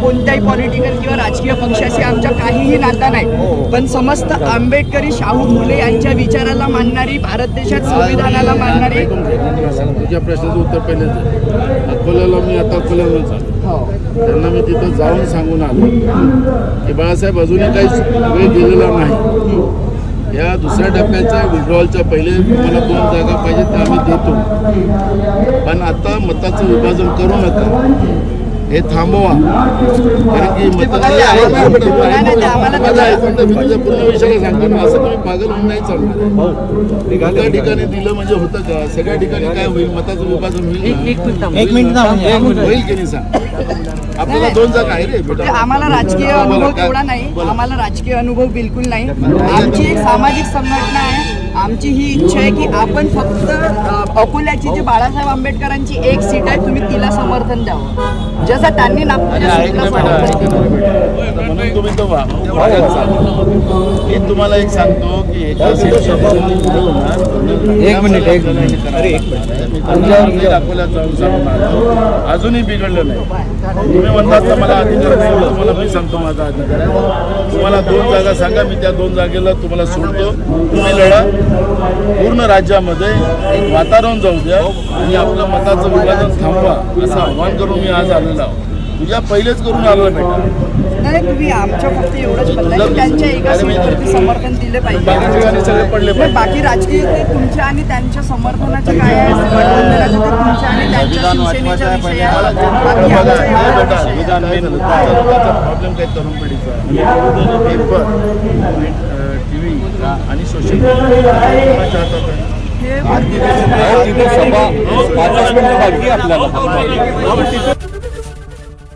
कोणत्याही पॉलिटिकल किंवा राजकीय पक्षाशी आमच्या काहीही नाता नाही. पण समस्त आंबेडकरी शाहू फुले यांच्या विचाराला मानणारी भारत देशात संविधानाला मानणारी तुझ्या प्रश्नाचं उत्तर पहिलेच आहे. अकोल्याला मी आता अकोल्यालाच आलो. हो. त्यांना मी तिथं जाऊन सांगून आलो. की बाळासाहेब अजूनही काही वेळ गेलेला नाही. या दुसऱ्या टप्प्याच्या विड्रॉलच्या पहिले तुम्हाला दोन जागा पाहिजे त्या आम्ही देतो. पण आता मताचं विभाजन करू नका. हे थांबवा. कारण की पूर्ण विषयाला सांगतो ना असं तुम्ही पागल होऊन नाही चालणार. एका ठिकाणी दिलं म्हणजे होतं का? सगळ्या ठिकाणी काय होईल? मताचं विभाजन होईल? एक मिनिट. होईल की नाही सांग. आपल्याला दोन जागा आहे रे बेटा. आम्हाला राजकीय अनुभव? तेवढा नाही. आम्हाला राजकीय अनुभव बिलकुल नाही. आमची एक सामाजिक संघटना आहे. आमची ही इच्छा आहे की आपण फक्त अकोल्याची जी बाळासाहेब आंबेडकरांची एक सीट आहे तुम्ही तिला समर्थन द्यावं. जसं त्यांनी. म्हणून तुम्ही तो. मी तुम्हाला एक सांगतो की एका मिनिट, एक मिनिट. जाऊन आलो. अजूनही बिघडलं नाही. तुम्ही म्हणतात ना मला अधिकार नाही तुम्हाला मी सांगतो माझा अधिकार आहे. तुम्हाला दोन जागा सांगा मी त्या दोन जागेला तुम्हाला सोडतो. तुम्ही लढा. पूर्ण राज्यामध्ये वातावरण जाऊ द्या आणि आपलं मताचं विभाजन थांबवा असं आव्हान करून मी आज आलेलो आहोत. तुझ्या पहिलेच करून आलो बेटा. नाही तुम्ही आमच्या फक्त एवढंच म्हणताय की त्यांच्या एका सीटवरती समर्थन दिले पाहिजे. बाकी राजकीय ते तुमच्या आणि त्यांच्या समर्थनाचे काय आहे? तुमच्या आणि त्यांच्या विषय प्रॉब्लेम काय तरुण पिढीचा पेपर टी व्ही आणि सोशल? हे